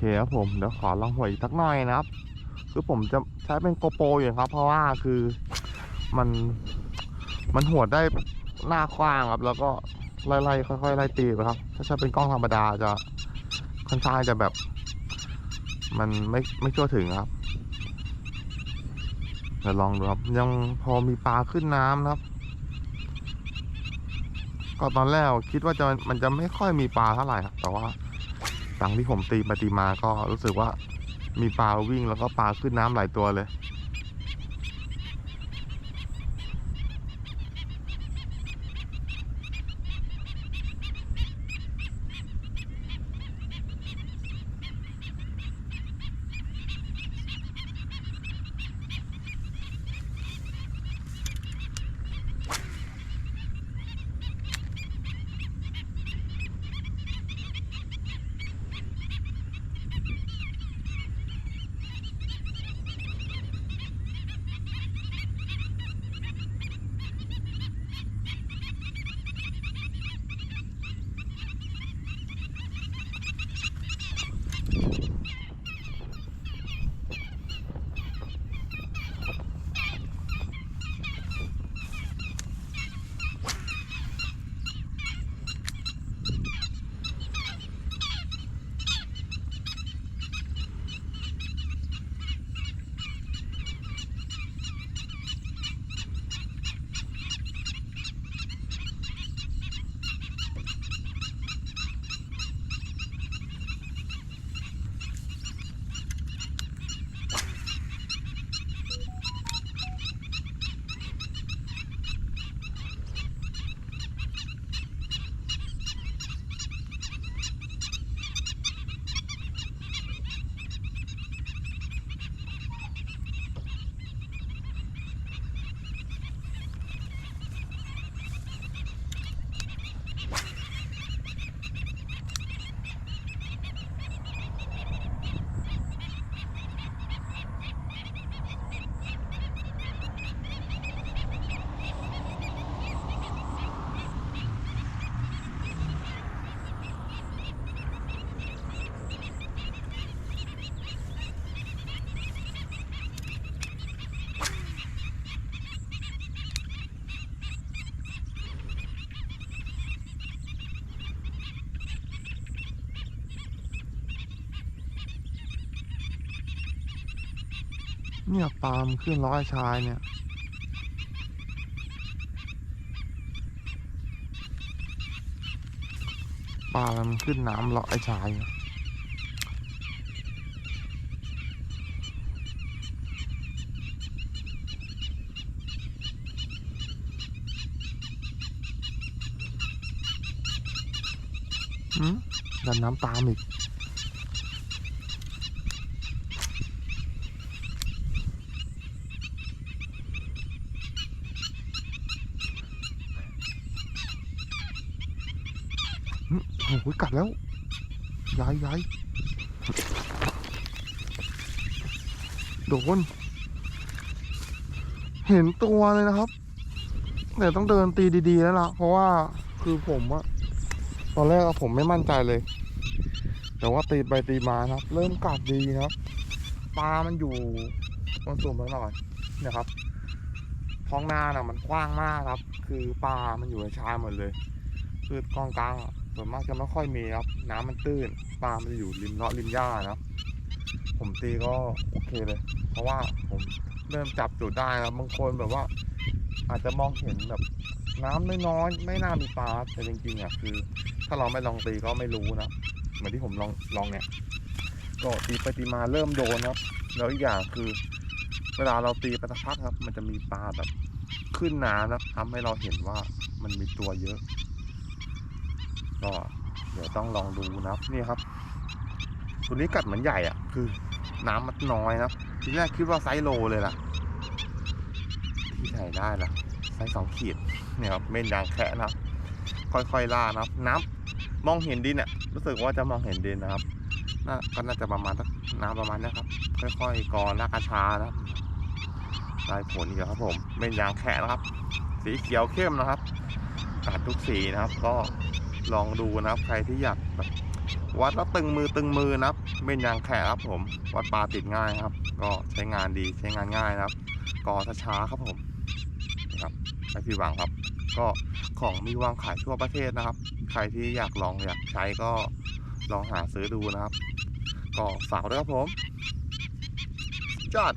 เคครับผมเดี๋ยวขอลองหวยอีกสักหน่อยนะครับ คือผมจะใช้เป็นโกโปรอยู่ครับ เพราะว่าคือมันมันหัวได้หน้ากว้างครับ แล้วก็ไล่ๆค่อยๆไล่ตีไปครับ ถ้าใช้เป็นกล้องธรรมดาจะค่อนข้างจะแบบ มันไม่ไม่ทั่วถึงครับเดี๋ยวลองดูครับ ยังพอมีปลาขึ้นน้ำนะครับ ก็ตอนแรกคิดว่าจะมันจะไม่ค่อยมีปลาเท่าไหร่ครับแต่ว่า หลังที่ผมตีไปตีมาก็รู้สึกว่ามีปลาวิ่งแล้วก็ปลาขึ้นน้ำหลายตัวเลย เนี่ยปลามันขึ้นร้อยชายเนี่ยปลามันขึ้นน้ำเลาะไอ้ชายเนี่ยอืมดันน้ำตามอีก โอ้โห กัดแล้วย้ายย้ายโดน เห็นตัวเลยนะครับแต่ต้องเดินตีดีๆแล้วล่ะ เพราะว่าคือผมอะตอนแรกอะผมไม่มั่นใจเลย แต่ว่าตีไปตีมาครับ เริ่มกัดดีนะครับปลามันอยู่บนสูงไปหน่อยนะครับ ท้องนาน่ะมันกว้างมากครับ คือปลามันอยู่ในชายหมดเลย คือกองกลางอะ ส่วนมากจะไม่ค่อยมีครับ น้ำมันตื้นปลามันจะอยู่ริมเลาะริมหญ้านะผมตีก็โอเคเลย เพราะว่าผมเริ่มจับจุดได้ครับบางคนแบบว่า อาจจะมองเห็นแบบน้ำน้อยๆไม่น่ามีปลาแต่จริงๆอะคือ ถ้าเราไม่ลองตีก็ไม่รู้นะเหมือนที่ผมลองลองเนี่ยก็ตีไปตีมาเริ่มโดนครับ แล้วอีกอย่างคือ เวลาเราตีไปสักพักครับ มันจะมีปลาแบบขึ้นน้ำนะครับทำให้เราเห็นว่ามันมีตัวเยอะ ก็เดี๋ยวต้องลองดูนะครับนี่ครับตัวนี้กัดเหมือนใหญ่อะ คือน้ำมันน้อยนะครับ ทีแรกคิดว่าไซส์โลเลยล่ะ ที่ไหนได้ล่ะ ไซส์สองขีดเนี่ยครับเม่นยางแคะนะครับ ค่อยๆล่านะครับ น้ำมองเห็นดินเนี่ยรู้สึกว่าจะมองเห็นดินนะครับน่าก็น่าจะประมาณสักน้ำประมาณนี้ครับ ค่อยๆกอลากระชานะครับลายผลอีกแล้วครับผมเม่นยางแคะนะครับ สีเขียวเข้มนะครับกัดทุกสีนะครับ ก็ ลองดูนะครับ ใครที่อยากแบบวัดแล้วตึงมือตึงมือนะครับเม่นยางแขกครับผมวัดปลาติดง่ายครับ ก็ใช้งานดีใช้งานง่ายนะครับก่อช้าครับผมนะครับไม่ผิดหวังครับ ก็ของมีวางขายทั่วประเทศนะครับ ใครที่อยากลองอยากใช้ก็ลองหาซื้อดูนะครับ ก็ฝากด้วยครับผมจอด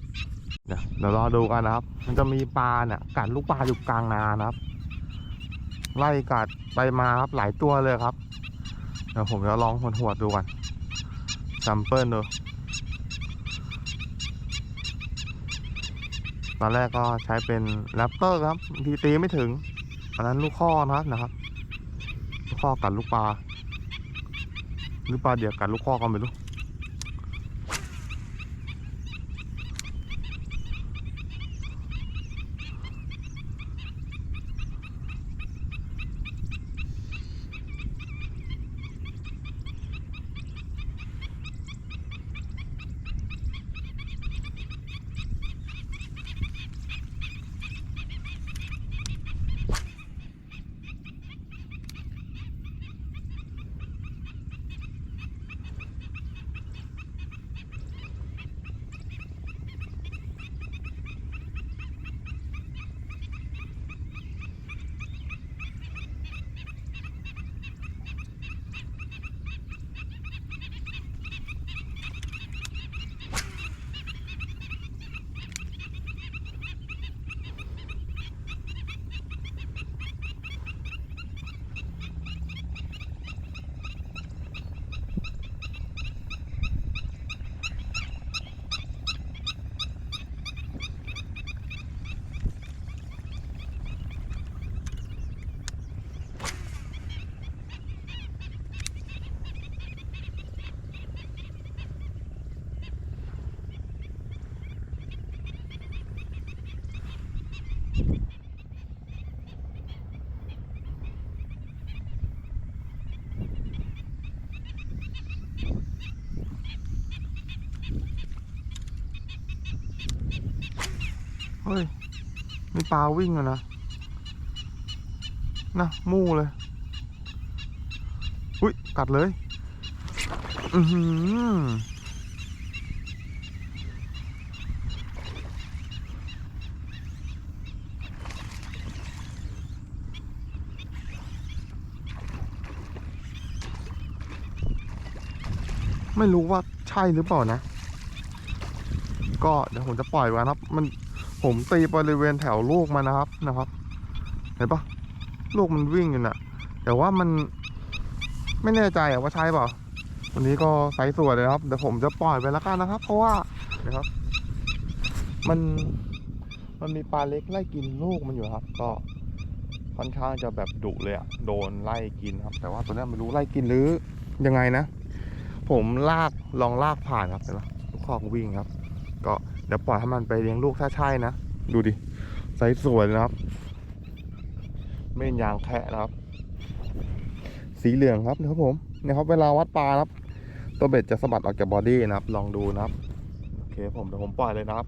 เดี๋ยวเดี๋ยวรอดูกันนะครับ มันจะมีปลาเนี่ยกัดลูกปลาอยู่กลางนานะครับ ไล่กัดไปมาครับหลายตัวเลยครับ เดี๋ยวผมจะลองหวดๆดูกันซัมเปิลดูตอนแรกก็ใช้เป็นแรปเตอร์ครับทีตีไม่ถึงอันนั้นลูกข้อนะครับนะครับ ลูกข้อกัดลูกปลา หรือปลาเดียวกัดลูกข้อก็ไม่รู้ เฮ้ย มีปลาวิ่งอะนะ นะ มู่เลย อุ้ย กัดเลย อือหือ ไม่รู้ว่าใช่หรือเปล่านะ ก็เดี๋ยวผมจะปล่อยไว้นะครับ มันผมตีบริเวณแถวลูกมันนะครับนะครับ เห็นปะลูกมันวิ่งอยู่น่ะ แต่ว่ามันไม่แน่ใจอะว่าใช่เปล่า วันนี้ก็ไซส์สวยเลยครับเดี๋ยวผมจะปล่อยไปแล้วกันนะครับ เพราะว่านะครับ มันมันมีปลาเล็กไล่กินลูกมันอยู่ครับ ก็ค่อนข้างจะแบบดุเลยอะโดนไล่กินครับ แต่ว่าตัวนี้ไม่รู้ไล่กินหรือยังไงนะ ผมลากลองลากผ่านครับเห็นปะลูกคอกวิ่งครับ ก็เดี๋ยวปล่อยให้มันไปเลี้ยงลูกถ้าใช่นะ ดูดิไซส์สวยนะครับ เม่นยางแคะนะครับ สีเหลืองครับนะครับผมนะครับเวลาวัดปลานะครับ ตัวเบ็ดจะสะบัดออกจากบอดี้นะครับ ลองดูนะครับ โอเคผมเดี๋ยวผมปล่อยเลยนะครับ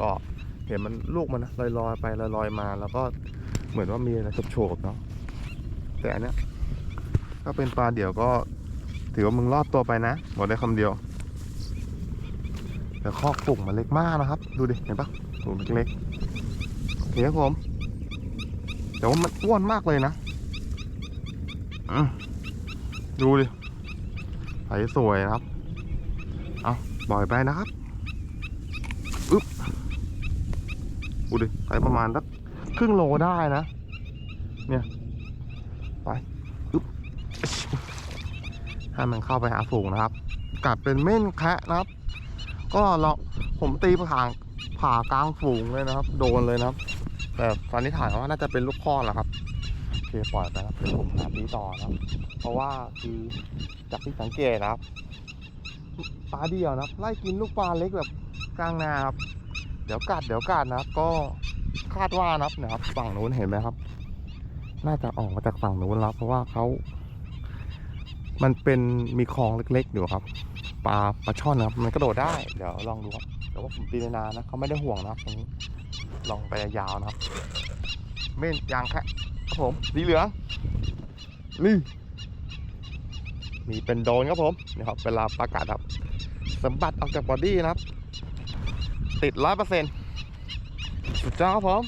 ก็เห็นมันลูกมันนะลอยๆไปลอยๆมา แล้วก็เหมือนว่ามีอะไรโฉบๆเนาะแต่อันเนี้ยก็เป็นปลาเดี่ยวก็ ถือว่ามึงรอดตัวไปนะบอกได้คำเดียวแต่คอกฝุ่งมันเล็กมากนะครับ ดูดิเห็นปะฝุ่งเล็กๆโอเคครับผมแต่ว่ามันอ้วนมากเลยนะดูดิใสสวยนะครับ เอาปล่อยไปนะครับอึ๊บดูดิใสประมาณสักครึ่งโลได้นะ เนี่ย ไปอึ๊บ ให้มันเข้าไปหาฝูงนะครับกัดเป็นเม่นแคะนะครับ ก็เราผมตีผ่าผ่ากลางฝูงเลยนะครับ โดนเลยนะครับ แต่ตอนนี้ถ่ายว่าน่าจะเป็นลูกพ่อแหละครับโอเคปล่อยไปครับเดี๋ยวผมหาตีต่อนะครับ เพราะว่าคือจากที่สังเกตนะครับปลาเดียวนะครับ ไล่กินลูกปลาเล็กแบบกลางนาครับ เดี๋ยวกัดเดี๋ยวกัดนะครับ ก็คาดว่านะครับนะครับ ฝั่งนู้นเห็นไหมครับ น่าจะออกมาจากฝั่งนู้นแล้วเพราะว่าเขา มันเป็นมีคลองเล็กๆอยู่ครับปลาปลาช่อนนะครับ มันกระโดดได้เดี๋ยวลองดูครับแต่ว่าผมตีนนานะเขาไม่ได้ห่วงนะครับตรงนี้ลองไปยาวนะครับเม่นยางแค่ครับผมสีเหลืองนี่มีเป็นโดนครับผมนี่ครับเวลาประกาศครับ สมบัติออกจากบอดี้นะครับ ติดร้อยเปอร์เซ็นต์สุดยอดครับผม